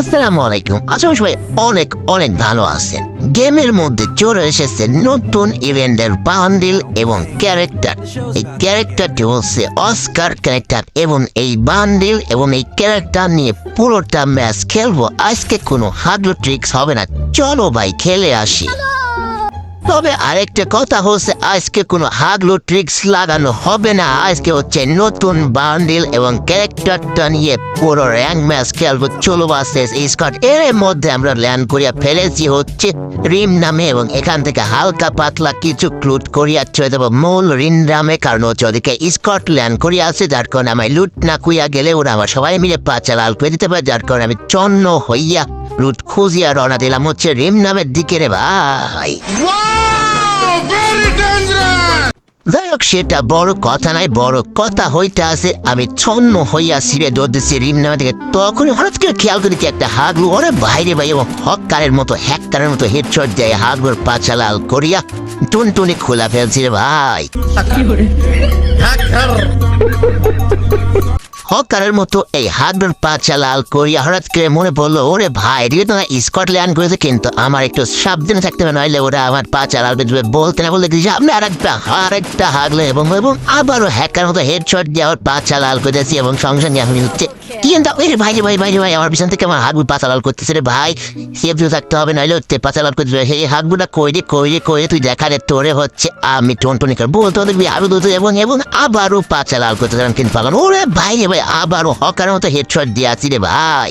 আসসালামু আলাইকুম। আশা সবাই অনেক অনেক ভালো আছেন। গেমের মধ্যে চলে এসেছে নতুন ইভেন্টের বান্ডিল এবং ক্যারেক্টার। এই ক্যারেক্টারটি হচ্ছে অস্কার ক্যারেক্টার এবং এই বান্ডিল এবং এই ক্যারেক্টার নিয়ে পুরোটা ম্যাচ খেলব। আজকে কোনো হাগলো ট্রিক্স হবে না। চলো ভাই, খেলে আসি। তবে আরেকটা কথা হচ্ছে, আজকে কোনো হাগলো ট্রিক্স লাগানো হবে না। আজকে হচ্ছে নতুন বান্ডিল এবং ক্যারেক্টারটা নিয়ে পুরো র্যাঙ্ক ম্যাচ খেলব, চলো বাসেস স্কট এর মধ্যে আমরা ল্যান্ড করিয়া ফেলেছি হচ্ছে রিম নামে এবং এখান থেকে হালকা পাতলা কিছু ক্লুট করিয়া চলে দেবো মূল রিম নামে, কারণ হচ্ছে ওদিকে স্কট ল্যান্ড করিয়া আছে, যার কারণে আমি লুট না কুইয়া গেলে ওরা আমার সবাই মিলে পাঁচা লাল করে দিতে পারে, যার কারণে আমি চন্ন হইয়া লুট খুঁজিয়া রওনা দিলাম হচ্ছে রিম নামের দিকে রে ভাই। যাই হোক সেটা বড় কথা নাই বড় কথা হইতে আছে আমি ছন্ন হইয়া সিরে দৌড়তেছি রিম নামে থেকে। তখন হঠাৎ করে খেয়াল করি কি একটা হাগলু ওরে বাইরে ভাই এবং হকারের মতো হ্যাকারের মতো হেডশট দেয় হাগলুর পাছা লাল করিয়া টুনটুনি খোলা ফেলছি রে ভাই। হকারের মতো এই হাগলুর পাছা লাল করিয়া হঠাৎ করে মনে পড়ল, ওরে ভাই রে তো স্কটল্যান্ড করেছে কিন্তু আমার একটু সাবধানে থাকতে হবে, নইলে ওরা আমার পাছা লাল বেঁধে বলতে না বলতে কিছু আপনি আর একটা আর একটা হাগলো এবং এবং আবারও হ্যাকার মতো হেডশট দিয়ে আমার পাছা লাল করেছি এবং সঙ্গে সঙ্গে আমি হচ্ছে কিন্তু ভাই ভাই ভাই ভাই, আমার পিছন থেকে আমার হাগু পাছা লাল করতেছে রে ভাই। সেফ থাকতে হবে, নইলে হচ্ছে পাছা লাল করতে হবে। সেই হাগগুলা কইরে কইরে কইরে তুই দেখা তোরে হচ্ছে আমি টনটনি করে বলতে আরও দুটো এবং এবং আবারও পাছা লাল করতে কিন্তু পালাম। ওরে ভাই রে ভাই আবারও হকার মতো হেডশট দিয়ে আছি রে ভাই।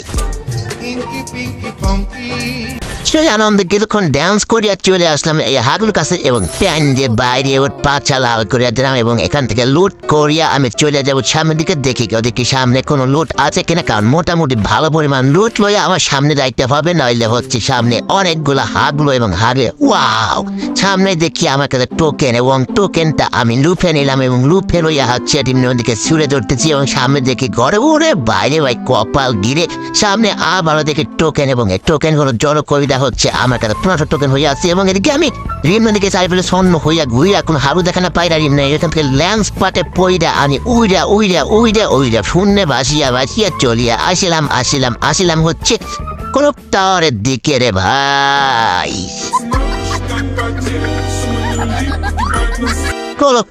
Funky. আনন্দে কিছুক্ষণ ড্যান্স করিয়া চলে আসলাম এই হাগলুর কাছে এবং প্যান দিয়ে বাইরে ওর পাছা লাল করিয়া দিলাম এবং এখান থেকে লুট করিয়া আমি চলে যাব সামনের দিকে। দেখি ওদিকে সামনে কোনো লুট আছে কিনা? কারণ মোটামুটি ভালো পরিমাণ লুট লইয়া আমার সামনে যাইতে হবে, নইলে হচ্ছে সামনে অনেকগুলো হাগলো এবং হাগে। ওয়াও সামনে দেখি আমার কাছে টোকেন এবং টোকেনটা আমি লুফে নিলাম এবং লুফে লইয়া হচ্ছে টিমের ওদিকে ছুড়ে ধরতেছি এবং সামনে দেখি ঘরে, ওরে বাইরে ভাই, কপাল গিরে সামনে আবারও দেখি টোকেন এবং এই টোকেন হলো জড় কবিতা হচ্ছে আমার কাছে পনেরো টোকেন হয়ে আছে এবং এদিকে আমি রিমনা দিকে ফেলে স্বর্ণ হইয়া ঘুরিয়া কোনো হারু দেখা না পাই না রিমনা এখান থেকে ল্যান্স পাটে পইরা আমি উইরা উইরা উইরা উইরা শূন্যে বাসিয়া বাসিয়া চলিয়া আসিলাম আসিলাম আসিলাম হচ্ছে কোন টাওয়ারের দিকে রে ভাই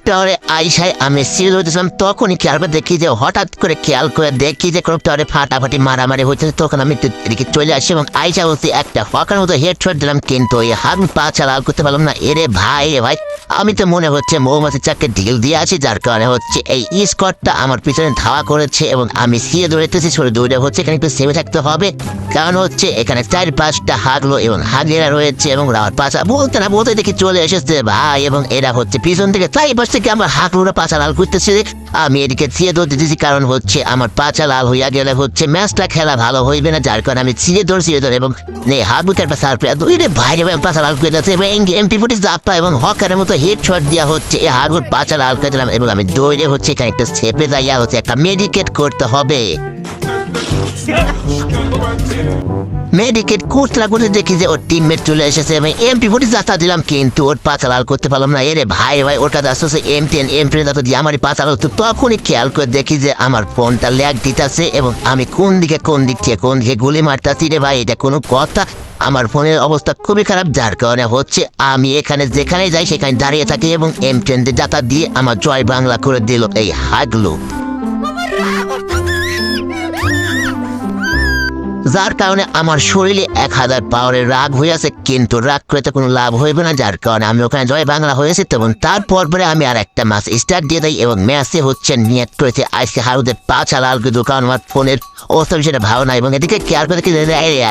টাওয়ারে আইসায় আমি সিল হইতেছিলাম, তখনই খেয়াল করে দেখি যে হঠাৎ করে খেয়াল করে দেখি যে কোলক টাওয়ারে ফাটাফাটি মারামারি হচ্ছে তখন আমি এদিকে চলে আসি এবং আইসা বলছি, একটা হকার মতো হেডশট দিলাম, কিন্তু ওই হাত পা ছাড়া করতে পারলাম না। এরে ভাই রে ভাই। আমি তো মনে হচ্ছে মৌমাছি চাককে ঢিল দিয়ে আছি, যার কারণে হচ্ছে এই স্কটটা আমার পিছনে ধাওয়া করেছে এবং আমি সিয়ে দৌড়াতেছি সরে দৌড়ে হচ্ছে এখানে একটু সেভে থাকতে হবে। কারণ হচ্ছে এখানে চার পাঁচটা হাগলো এবং হাগেরা রয়েছে এবং রাওয়ার পাশা বলতে না বলতে দেখি চলে এসেছে ভাই এবং এরা হচ্ছে পিছন থেকে তাই পাশ থেকে আমার হাগলোরা পাশা লাল করতেছে। আমি এদিকে ছিঁড়ে ধরতে দিচ্ছি কারণ হচ্ছে আমার পাচা লাল হইয়া গেলে হচ্ছে ম্যাচটা খেলা ভালো হইবে না, যার কারণে আমি ছিঁড়ে ধরে ছিঁড়ে ধরে এবং নে হাগলুকে একটা সারপ্রাইজ দুই রে বাইরে পাচা লাল করে যাচ্ছে এবং এমপি ফুটি জাপা এবং হকারের মতো হেড শট দেওয়া হচ্ছে এই হাগলুর পাচা লাল করে দিলাম, এবং আমি দৌড়ে হচ্ছে এখানে একটা ছেপে যাইয়া হচ্ছে একটা মেডিকেট করতে হবে। মেডিকেট না করতে দেখি যে ওর টিমমেট চলে এসেছে। এবং এমপি ফোর্টি যাত্রা দিলাম, কিন্তু ওর পাচা লাল করতে পারলাম না। এরে ভাই ভাই, ওর কাছে আসতেছে এম টেন এম টেন যাত্রা দিয়ে আমারই পাচা লাল তো তখনই খেয়াল করে দেখি যে আমার ফোনটা ল্যাগ দিতেছে এবং আমি কোন দিকে, কোন দিক থেকে, কোন দিকে গুলি মারতাছি রে ভাই, এটা কোনো কথা। আমার ফোনের অবস্থা খুবই খারাপ, যার কারণে হচ্ছে আমি এখানে যেখানে যাই সেখানে দাঁড়িয়ে থাকি এবং এম টেন যাত্রা দিয়ে আমার জয় বাংলা করে দিল এই হাগলু যার কারণে আমার শরীরে এক হাজার পাওয়ারের রাগ হয়ে আছে, কিন্তু রাগ করে তো কোনো লাভ হইবে না, যার কারণে আমি ওখানে জয় বাংলা হয়েছে। এবং তারপর পরে আমি আর একটা ম্যাচ স্টার্ট দিয়ে দিই এবং ম্যাচে হচ্ছে নিয়ত করেছে আজকে হারুদের পাঁচ লাল দোকান আমার ফোনের অবস্থা বিষয়টা ভালো না এবং এদিকে কেয়ার করে দেখি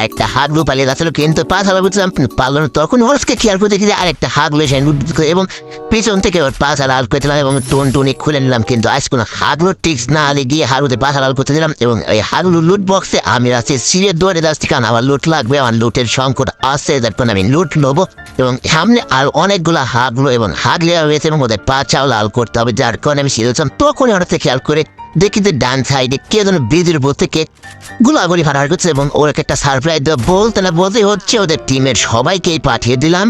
একটা হাগলু পালিয়ে যাচ্ছিল। কিন্তু পাঁচ হাজার বুঝলাম পারল না। তখন হরসকে কেয়ার করে দেখি আরেকটা হাগলু এসে এবং পিছন থেকে ওর পাঁচ লাল করে দিলাম এবং টোন টুনি খুলে নিলাম, কিন্তু আজ কোনো হাগলুর টিক্স না আলে গিয়ে হারুদের পাঁচ লাল করতে দিলাম এবং এই হাগলু লুট বক্সে আমি আছে সিঁড়ে দৌড়ে যাচ্ছি কারণ আমার লুট লাগবে, আমার লুটের সংকট আছে তারপর আমি লুট নেব। এবং সামনে আর অনেকগুলো হাগলো এবং হাগলে হয়েছে এবং ওদের পাচাও লাল করতে হবে, যার কারণে আমি সিঁড়েছিলাম তখনই হঠাৎ খেয়াল করে দেখি যে ডান সাইডে কে যেন ব্রিজের উপর থেকে গুলাগুলি ফাটার করছে এবং ওরা একটা সারপ্রাইজ বলতে না বলতে হচ্ছে ওদের টিমের সবাইকেই পাঠিয়ে দিলাম.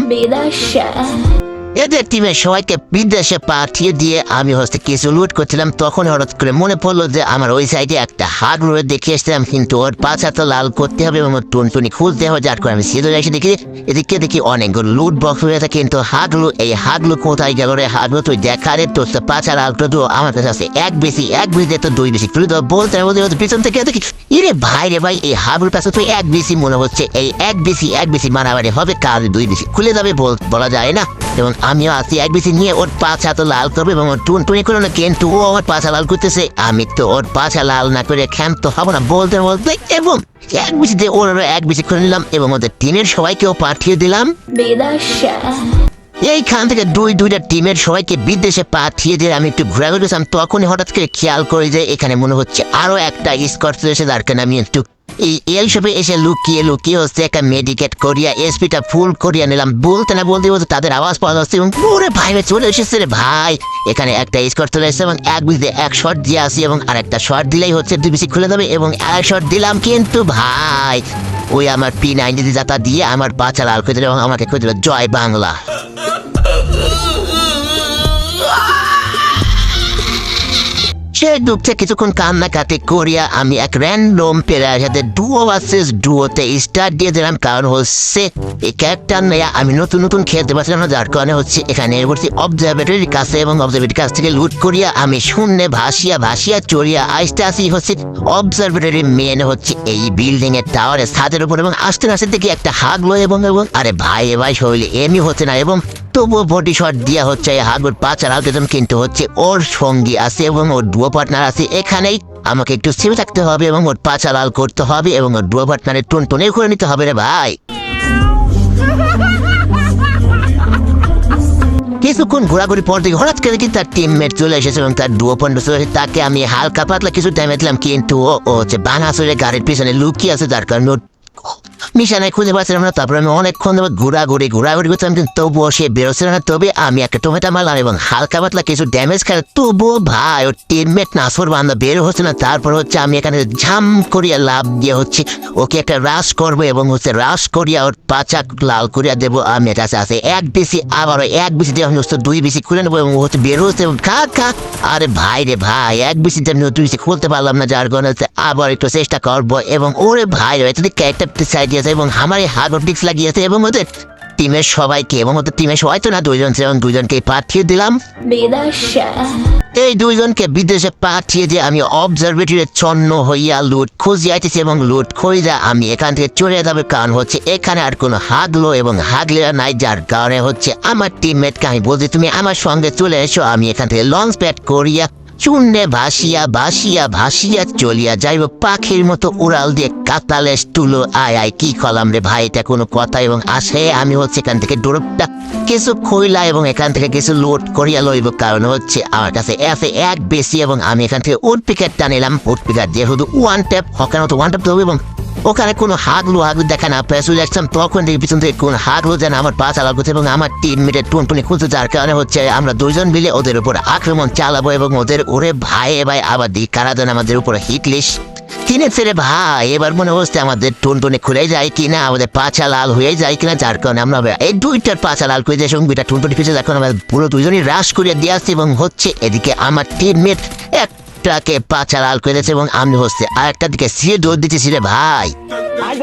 এদের টিমের সবাইকে বিদেশে পাঠিয়ে দিয়ে আমি হচ্ছে কিছু লুট করছিলাম। তখন হঠাৎ করে মনে পড়ল যে আমার ওই সাইডে একটা রয়ে দেখে এসেছিলাম, কিন্তু ওর পাছা তো লাল করতে হবে এবং টুনটুনি খুলতে হবে, যার করে আমি সিধে এসে দেখি, এদিকে দেখি অনেকগুলো লুট বক্স হয়ে থাকে কিন্তু হাগলু এই হাগলু কোথায় গেল রে? হাগলু তুই দেখা রে, তোর পাছা লাল করে আমার কাছে আছে এক বেশি এক বেশি তো দুই বেশি। তুই তো বলতে বলতে পিছন থেকে দেখি, ইরে ভাই রে ভাই, এই হাগলুর কাছে তুই এক বেশি মনে হচ্ছে, এই এক বেশি এক বেশি মারামারি হবে কার দুই বেশি খুলে যাবে বলা যায় না। এবং আমিও আছি। এক বেশি নিয়ে ওর পাছা তো লাল করবে এবং ওর টুন টুনি করে না, কিন্তু ও আমার পাছা লাল করতেছে। আমি তো ওর পাছা লাল না করে ক্ষান্ত হব না, বলতে বলতে এবং এক বেশিতে ওর এক বেশি করে নিলাম এবং ওদের টিমের সবাইকেও পাঠিয়ে দিলাম। এইখান থেকে দুই দুইটা টিমের সবাইকে বিদেশে পাঠিয়ে দিয়ে আমি একটু ঘোরাঘুরি করছিলাম। তখনই হঠাৎ করে খেয়াল করি যে এখানে মনে হচ্ছে আরও একটা স্কট এসে কারণে আমি একটু এইসবে এসে লুকিয়ে লুকিয়ে হচ্ছে একটা মেডিকেট করিয়া এসপিটা ফুল করিয়া নিলাম। বলতে না বলতে বলতে তাদের আওয়াজ পাওয়া যাচ্ছে এবং পুরো ভাই চলে এসেছে রে ভাই। এখানে একটা স্কট চলে এসেছে এবং এক বুঝতে এক শট দিয়ে আসি এবং আরেকটা শট দিলেই হচ্ছে দুই বেশি খুলে দেবে এবং এক শট দিলাম কিন্তু ভাই। ওই আমার পি নাইনটি যাতা দিয়ে আমার বাচ্চা লাল করে দিল এবং আমাকে দিল জয় বাংলা। সে ডুবছে কিছুক্ষণ কান্নাকাটি করিয়া আমি এক র্যান্ডম প্লেয়ার সাথে ডুও ভার্সেস ডুওতে স্টার্ট দিয়ে দিলাম। কারণ হচ্ছে এই ক্যারেক্টার নিয়ে আমি নতুন নতুন খেলতে পারছিলাম না, যার কারণে হচ্ছে এখানে এরপরছি অবজারভেটরির কাছে এবং অবজারভেটরির কাছ থেকে লুট করিয়া আমি শূন্যে ভাসিয়া ভাসিয়া চড়িয়া আস্তে আসি হচ্ছে অবজারভেটরি মেন হচ্ছে এই বিল্ডিং এর টাওয়ারের ছাদের উপর এবং আস্তে আস্তে দেখি একটা হাগলো এবং এবং আরে ভাই ভাই শরীরে এমনি হচ্ছে না। এবং তবুও বডি শট দিয়া হচ্ছে হাগুর পা চালাতে কিন্তু হচ্ছে ওর সঙ্গী আছে এবং ওর ডুয়ো পার্টনার আছে এখানেই আমাকে একটু সেভে থাকতে হবে এবং ওর পা চালাল করতে হবে এবং ওর ডুয়ো পার্টনারের টুন টুনে করে নিতে হবে রে ভাই কিছুক্ষণ ঘোরাঘুরি পর থেকে হঠাৎ করে দেখি তার টিমমেট চলে এসেছে এবং তার ডুয়ো পার্টনার চলে এসেছে। তাকে আমি হালকা পাতলা কিছু ড্যামেজ দিলাম, কিন্তু ও হচ্ছে বানাসুরের গাড়ির পিছনে লুকিয়ে আছে, যার কারণে ওর মিশানায় খুঁজে পাচ্ছিলাম না, তারপরে আমি অনেকক্ষণ ধরে ঘোরাঘুরি ঘোরাঘুরি করছিলাম, কিন্তু তবুও সে বেরোচ্ছিল না। তবে আমি একটা টমেটো মারলাম এবং হালকা পাতলা কিছু ড্যামেজ খেলে তবুও ভাই, ওর টিমমেট নাসর বান্ধব বের হচ্ছে না। তারপর হচ্ছে আমি এখানে ঝাম করিয়া লাভ দিয়ে হচ্ছে। ওকে একটা রাশ করব এবং হচ্ছে রাশ করিয়া ওর পাচাক লাল করিয়া দেবো। আমি এটা আছে এক বেশি আবারও এক বেশি দিয়ে আমি হচ্ছে দুই বেশি খুলে নেব এবং হচ্ছে বের হচ্ছে। এবং খা খা, আরে ভাই রে ভাই, এক বেশি দিয়ে আমি দুই বেশি খুলতে পারলাম না, যার কারণে আবার একটু চেষ্টা করব এবং ওরে ভাই রে, এতদিন ক্যারেক্টার সাইড দিয়েছে এবং এই হার্ড অপটিক্স লাগিয়েছে এবং ওদের টিমের সবাইকে এবং ওদের টিমের সবাই তো না, দুইজন এবং দুইজনকে পাঠিয়ে দিলাম। এই দুইজনকে বিদেশে পাঠিয়ে দিয়ে আমি অবজারভেটরির চন্ন হইয়া লুট খুঁজে আইতেছি এবং লুট খুঁজে আমি এখান থেকে চলে যাবে, কারণ হচ্ছে এখানে আর কোনো হাগলো এবং হাগলেরা নাই, যার কারণে হচ্ছে আমার টিমমেটকে আমি বলছি, তুমি আমার সঙ্গে চলে এসো, আমি এখান থেকে লঞ্চ প্যাড করিয়া চূর্ণে ভাসিয়া ভাসিয়া ভাসিয়া চলিয়া যাইব। পাখির মতো উড়াল দিয়ে কাতালে তুলো আয় আয়, কি কলাম রে ভাই, এটা কোনো কথা এবং আসে? আমি হচ্ছে এখান থেকে ডোরপটা কিছু খইলা এবং এখান থেকে কিছু লোড করিয়া লইব। কারণ হচ্ছে আমার কাছে এফে এক বেশি এবং আমি এখান থেকে উড পিকেটটা নিলাম। উড পিকার যেহেতু ওয়ান ট্যাপ হকার মতো ওয়ান ট্যাপ ধরবো এবং ওখানে কোনো হাগলু হাগলু দেখা না চলে যাচ্ছিলাম তখন দেখি পিছন থেকে কোন হাগলু যেন আমার পা চালাল করছে এবং আমার টিম মিটে টুনটুনি খুঁজছে যার কারণে হচ্ছে আমরা দুজন মিলে ওদের উপর আক্রমণ চালাবো এবং ওদের ওরে ভাই ভাই আবার দিই কারা যেন আমাদের উপরে হিটলিস কিনে ছেড়ে ভাই, এবার মনে হচ্ছে আমাদের টুনটুনি খুলে যায় কিনা, আমাদের পাছা লাল হয়ে যায় কিনা, যার কারণে আমরা এই দুইটার পাছা লাল করে যাই সঙ্গীটা টুনটুনি পিছিয়ে যার কারণে আমরা পুরো দুজনই হ্রাস করিয়ে দিয়ে আসছি এবং হচ্ছে এদিকে আমার টিমমেট একটাকে পাছা লাল করে দিয়েছে এবং আমি হচ্ছে আর একটা দিকে সিয়ে দৌড় দিতেছি রে ভাই। আজ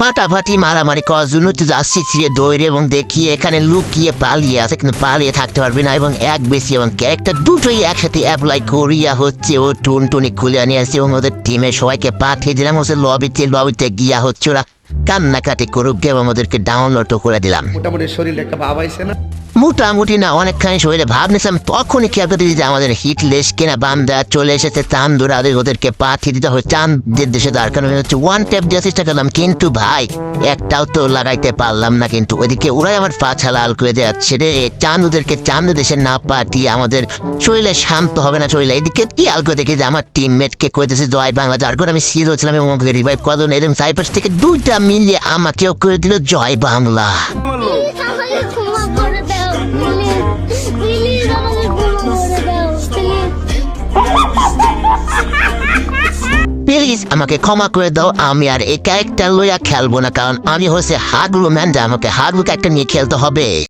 ফাটাফাটি মারামারি করার জন্য তুই যাচ্ছি ছিঁড়ে দৌড়ে এবং দেখি এখানে লুকিয়ে পালিয়ে আছে কিন্তু পালিয়ে থাকতে পারবি না এবং এক বেশি এবং ক্যারেক্টার দুটোই একসাথে অ্যাপ্লাই করিয়া হচ্ছে ও টুন টুনি খুলে নিয়ে আসছে এবং ওদের টিমে সবাইকে পাঠিয়ে দিলাম। হচ্ছে লবিতে লবিতে গিয়া হচ্ছে ওরা কান্নাকাটি করুক এবং ওদেরকে ডাউনলোডও করে দিলাম। মোটামুটি শরীরে একটা ভাব আইছে না? মোটামুটি না, অনেকখানি শরীরে ভাব নিয়েছিলাম তখনই খেয়াল করতে যে আমাদের হিট লেস কিনা বান্দা চলে এসেছে চান্দুরা ওদেরকে পাঠিয়ে দিতে হবে। চাঁদের দেশে তার কারণে হচ্ছে ওয়ান ট্যাপ দেওয়ার চেষ্টা করলাম, কিন্তু ভাই, একটাও তো লাগাইতে পারলাম না কিন্তু। ওইদিকে ওরাই আমার পাছা লাল করে যাচ্ছে রে। চাঁদ ওদেরকে চাঁদ দেশে না পাঠিয়ে আমাদের শরীরে শান্ত হবে না শরীরে। এদিকে কি আল করে দেখি যে আমার টিমমেটকে কইতেছে, জয় বাংলা, যার করে আমি সিরিজ হচ্ছিলাম এবং রিভাইভ করে দিল এরকম সাইপাস থেকে দুইটা মিলিয়ে আমাকেও করে দিল, জয় বাংলা। প্লিজ আমাকে ক্ষমা করে দাও, আমি আর এই ক্যারেক্টার লইয়া খেলব না, কারণ আমি হচ্ছে হাগলু, ম্যান্ডা, আমাকে হাগলু ক্যারেক্টার নিয়ে খেলতে হবে।